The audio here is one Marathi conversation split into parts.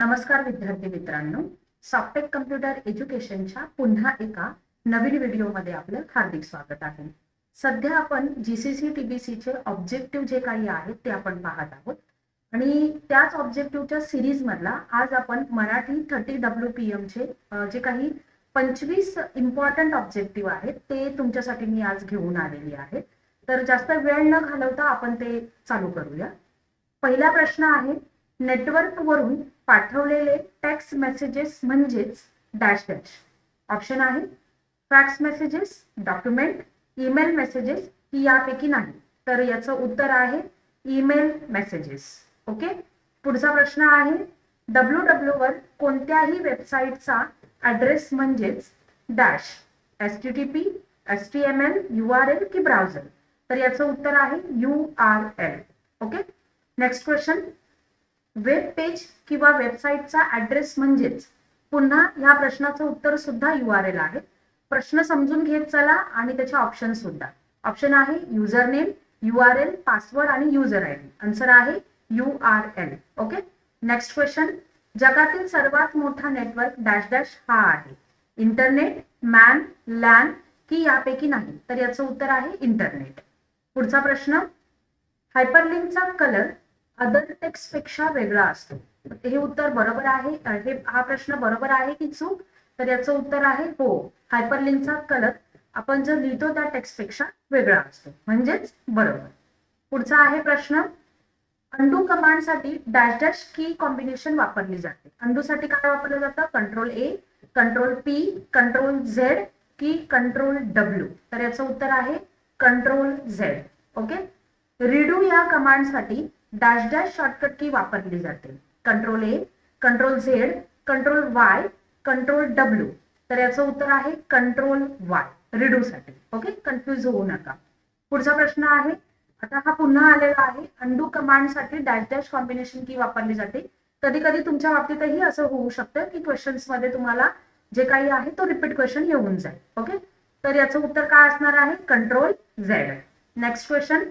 नमस्कार विद्यार्थी मित्रांनो. सॉफ्टेक कम्प्युटर एज्युकेशनच्या पुन्हा एका नवीन व्हिडिओमध्ये आपलं हार्दिक स्वागत आहे. सध्या आपण जीसीसी टीबीसीचे ऑब्जेक्टिव्ह जे काही आहेत ते आपण पाहत आहोत. आणि त्याच ऑब्जेक्टिव्हच्या सिरीजमधला आज आपण मराठी थर्टी डब्ल्यू पी एमचे जे काही पंचवीस इम्पॉर्टंट ऑब्जेक्टिव्ह आहेत ते तुमच्यासाठी मी आज घेऊन आलेली आहे. तर जास्त वेळ न घालवता आपण ते चालू करूया. पहिला प्रश्न आहे नेटवर्कवरून पाठवलेले टेक्स्ट मेसेजेस म्हणजेच डॅश डॅश ऑप्शन आहे fax messages document email messages ही यापैकी नाही. तर याचं उत्तर आहे ईमेल मेसेजेस ओके पुढचा प्रश्न आहे डब्ल्यू डब्ल्यू वर कोणत्याही वेबसाईटचा ऍड्रेस म्हणजेच dash S T T P S T M L U R L की ब्राउझर तर याचं उत्तर आहे U R L okay next question web page किंवा वेबसाईटचा ऍड्रेस म्हणजेच पुन्हा या प्रश्नाचं उत्तर सुद्धा यू आर एल आहे. प्रश्न समजून घेत चला आणि त्याचे ऑप्शन सुद्धा. ऑप्शन आहे user name U R L password आणि युजर आय डी आन्सर आहे U R L okay next question जगातील सर्वात मोठा नेटवर्क डॅश डॅश हा आहे. इंटरनेट मॅन लॅन की यापैकी नाही. तर याचं उत्तर आहे इंटरनेट पुढचा प्रश्न. हायपरलिंकचा कलर अदर टेक्स्टपेक्षा वेगळा असतो. हे उत्तर बरोबर आहे? हे हा प्रश्न बरोबर आहे की चूक? तर याचं उत्तर आहे हो. हायपरलिंकचा कलर. आपण जर लिहितो त्या टेक्स्टपेक्षा वेगळा असतो. म्हणजेच बरोबर. पुढचा आहे प्रश्न. अंडू कमांडसाठी डॅश डॅश की कॉम्बिनेशन वापरली जाते. अंडू साठी काय वापरलं जातं? Control A control P control Z की कंट्रोल डब्ल्यू तर याचं उत्तर आहे कंट्रोल झेड ओके रिडू या कमांडसाठी डॅश डॅश शॉर्टकट की वापरली जाते. Control A control Z control Y control W तर याचं उत्तर आहे कंट्रोल वाय रिडूसाठी ओके कन्फ्युज होऊ नका. पुढचा प्रश्न आहे आता हा पुन्हा आलेला आहे. अंडू कमांडसाठी डॅश डॅश कॉम्बिनेशन की वापरली जाते. कधी कधी तुमच्या बाबतीतही असं होऊ शकतं की क्वेश्चन्समध्ये तुम्हाला जे काही आहे तो रिपीट क्वेश्चन येऊन जाईल. ओके तर याचं उत्तर काय असणार आहे? कंट्रोल झेड नेक्स्ट क्वेश्चन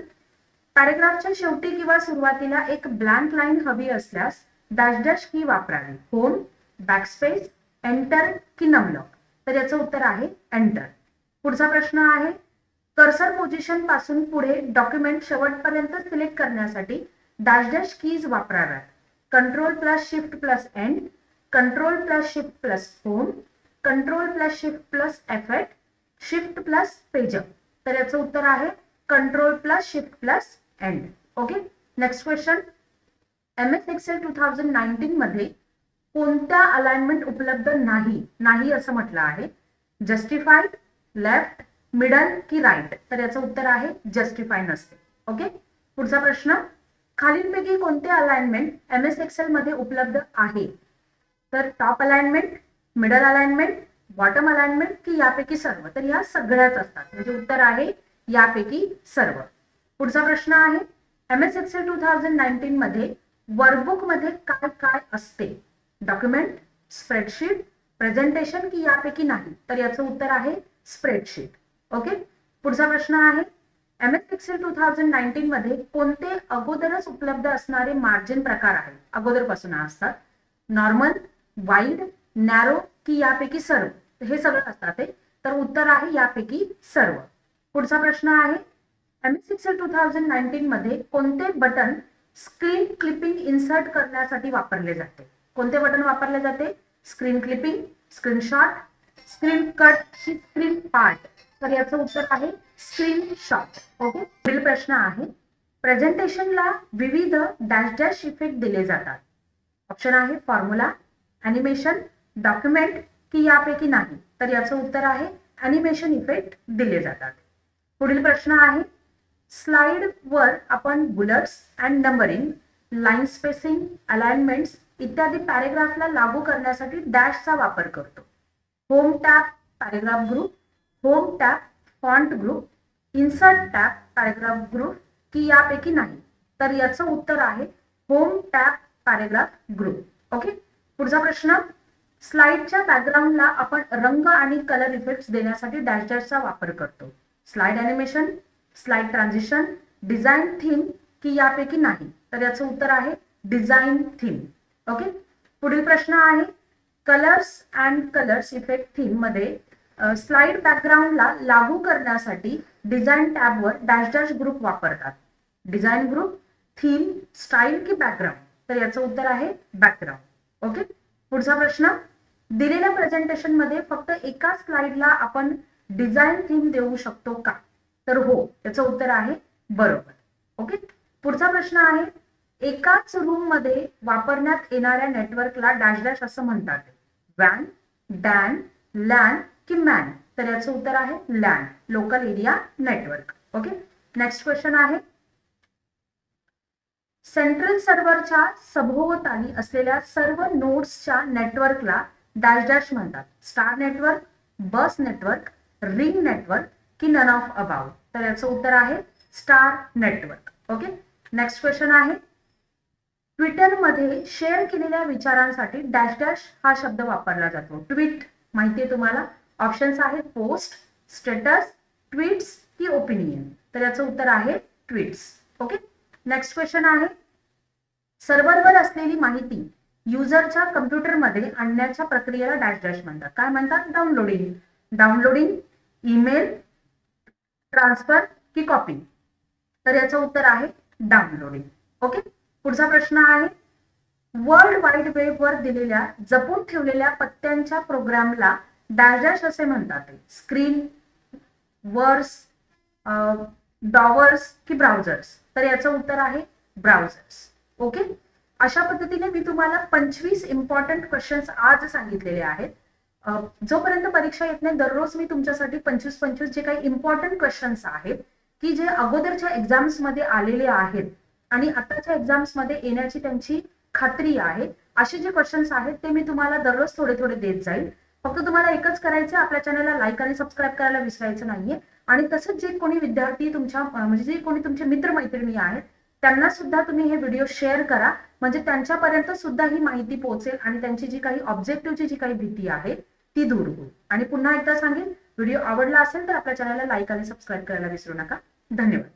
पॅरेग्राफच्या शेवटी किंवा सुरुवातीला एक ब्लँक लाईन हवी असल्यास डॅश डॅश की वापरावी. होम बॅकस्पेस एंटर की नमलॉक तर याचं उत्तर आहे एंटर पुढचा प्रश्न आहे कर्सर पोझिशनपासून पुढे डॉक्युमेंट शेवटपर्यंत सिलेक्ट करण्यासाठी dash dash keys वापराव्यात. Control plus shift plus end control plus shift plus home control plus shift plus F eight shift plus page up तर याचं उत्तर आहे control plus shift plus end okay next question M S Excel two thousand nineteen मध्ये कोणत्या अलाइनमेंट उपलब्ध नाही? नाही असं म्हटलं आहे. जस्टिफाईड लेफ्ट मिडल की राईट तर याचं उत्तर आहे जस्टिफाय नसते. ओके पुढचा प्रश्न. खालीलपैकी कोणते अलाइनमेंट एम एस एक्सेल मध्ये उपलब्ध आहे? तर top alignment middle alignment bottom alignment की यापैकी सर्व? तर या सगळ्याच असतात. म्हणजे उत्तर आहे यापैकी सर्व. पुढचा प्रश्न आहे. M S Excel two thousand nineteen मध्ये वर्कबुकमध्ये काय काय असते? डॉक्युमेंट स्प्रेडशीट प्रेझेंटेशन की यापैकी नाही? तर याचं उत्तर आहे स्प्रेडशीट ओके पुढचा प्रश्न आहे. M S Excel two thousand nineteen मध्ये कोणते अगोदरच उपलब्ध असणारे मार्जिन प्रकार आहेत? अगोदरपासून असतात. नॉर्मल वाईड नॅरो की यापैकी सर्व. हे सगळं असतात ते. तर उत्तर आहे यापैकी सर्व. पुढचा प्रश्न आहे. M S Excel two thousand nineteen मध्ये कोणते बटन स्क्रीन क्लिपिंग इन्सर्ट करण्यासाठी वापरले जाते? कोणते बटन वापरले जाते? Screen clipping screenshot screen cut screen part तर याचं उत्तर आहे स्क्रीन शॉट ओके पुढील प्रश्न आहे. प्रेझेंटेशनला विविध डॅश डॅश इफेक्ट दिले जातात. ऑप्शन आहे फॉर्म्युला अॅनिमेशन डॉक्युमेंट की यापैकी नाही. तर याचं उत्तर आहे अॅनिमेशन इफेक्ट दिले जातात. पुढील प्रश्न आहे स्लाइड वर आपण bullets and numbering line spacing alignments इत्यादी पॅरेग्राफला लागू करण्यासाठी डॅशचा वापर करतो. Home tap paragraph group home tap font group insert tap paragraph group की यापैकी नाही. तर याचं उत्तर आहे home tap paragraph group okay पुढचा प्रश्न स्लाइडच्या बॅकग्राऊंडला आपण रंग आणि कलर इफेक्ट्स देण्यासाठी डॅश डॅशचा वापर करतो. Slide animation slide transition design theme की यापैकी नाही. तर याचं उत्तर आहे डिझाईन थीम ओके पुढील प्रश्न आहे कलर्स अँड कलर्स इफेक्ट थीममध्ये स्लाइड बॅकग्राऊंडला लागू करण्यासाठी डिझाईन टॅबवर डॅश डॅश ग्रुप वापरतात. डिझाईन ग्रुप थीम स्टाईल की बॅकग्राऊंड तर याचं उत्तर आहे बॅकग्राऊंड ओके पुढचा प्रश्न दिलेल्या प्रेझेंटेशनमध्ये फक्त एका स्लाइडला आपण डिझाईन थीम देऊ शकतो का? तर हो त्याचं उत्तर आहे बरोबर. ओके? पुढचा प्रश्न आहे एकाच रूममध्ये वापरण्यात येणाऱ्या नेटवर्कला डॅश डॅश असं म्हणतात. वॅन डॅन लॅन कि मॅन तर याचं उत्तर आहे LAN local area network okay? Next question आहे सेंट्रल सर्व्हरच्या सभोवताली असलेल्या सर्व नोड्सच्या नेटवर्कला डॅश डॅश म्हणतात. Star network bus network ring network की नन ऑफ अबाउट तर याचं उत्तर आहे star network okay next question आहे. ट्विटरमध्ये शेअर केलेल्या विचारांसाठी डॅश डॅश हा शब्द वापरला जातो. ट्विट माहिती आहे तुम्हाला? ऑप्शन्स आहेत पोस्ट स्टेटस ट्विट्स की ओपिनियन तर याचं उत्तर आहे ट्विट्स ओके नेक्स्ट क्वेश्चन आहे. सर्व्हरवर असलेली माहिती युजरच्या कम्प्युटरमध्ये आणण्याच्या प्रक्रियेला डॅश डॅश म्हणतात. काय म्हणतात? डाउनलोडिंग डाउनलोडिंग ईमेल ट्रान्सफर की कॉपी. तर याचं उत्तर आहे डाउनलोडिंग. ओके? पुढचा प्रश्न आहे वर्ल्ड वाईड वेब वर दिलेल्या जपून ठेवलेल्या पत्त्यांच्या प्रोग्रामला डॅश असे म्हणतात. स्क्रीन वर्स डॉवर्स की ब्राउझर्स. तर याचं उत्तर आहे ब्राउझर्स. ओके? अशा पद्धतीने मी तुम्हाला पंचवीस इम्पॉर्टंट क्वेश्चन्स आज सांगितलेले आहेत. जोपर्यंत परीक्षा येत नाही दररोज मी तुमच्यासाठी पंचवीस पंचवीस जे काही इम्पॉर्टंट क्वेश्चन्स आहेत की जे अगोदरच्या एक्झाम्समध्ये आलेले आहेत आणि आताच्या एक्झाम्समध्ये येण्याची त्यांची खात्री आहे असे जे क्वेश्चन्स आहेत ते मी तुम्हाला दररोज थोडे थोडे देत जाईल. फक्त तुम्हाला एकच करायचं आहे, आपल्या चॅनलला लाईक आणि सबस्क्राईब करायला विसरायचं नाहीये. आणि तसंच जे कोणी विद्यार्थी तुमच्या म्हणजे जे कोणी तुमचे मित्रमैत्रिणी आहेत त्यांना सुद्धा तुम्ही हे व्हिडिओ शेअर करा. म्हणजे त्यांच्यापर्यंत सुद्धा ही माहिती पोहोचेल आणि त्यांची जी काही ऑब्जेक्टिव्हची जी काही भीती आहे ती दूर होईल. आणि पुन्हा एकदा सांगेन व्हिडिओ आवडला असेल तर आपल्या चॅनलला लाईक आणि सबस्क्राईब करायला विसरू नका. धन्यवाद.